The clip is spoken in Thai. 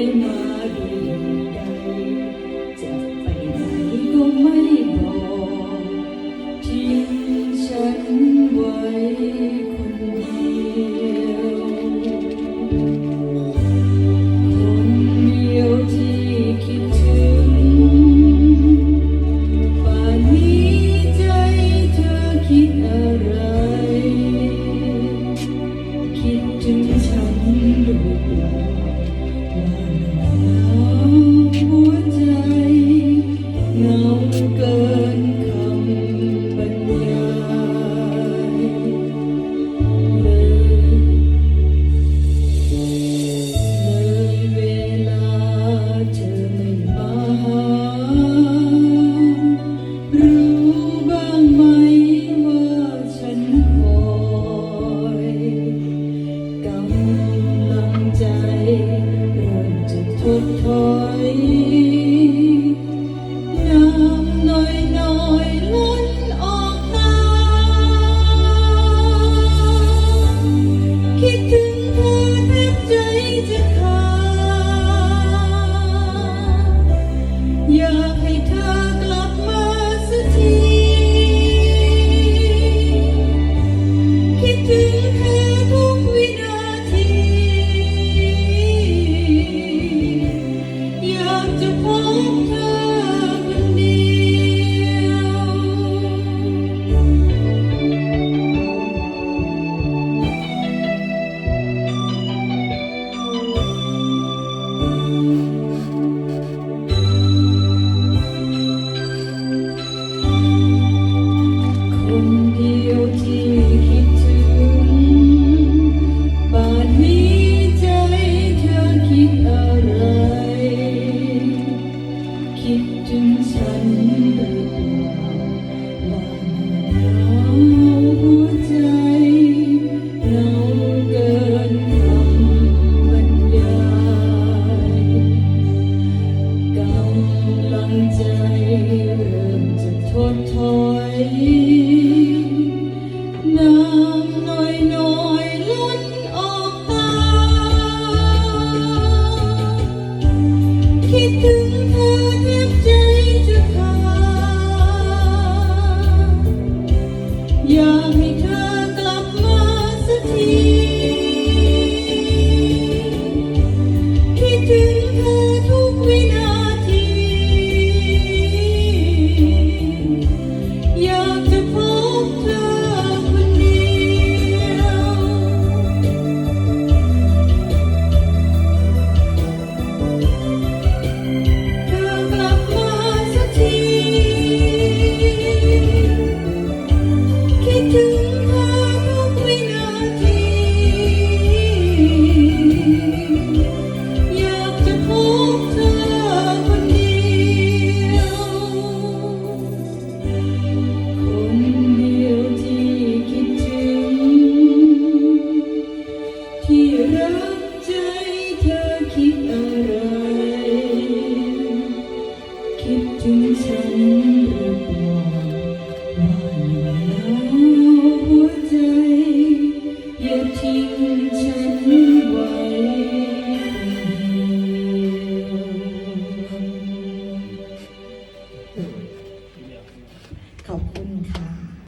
ไม่มาด้วยดีใดจะไปไหนก็ไม่บอกทิ้ฉันไว Lord. อยน้ำน้อยน้อยล้นออกตา คิดถึงเธอแทบใจจะขาอยากให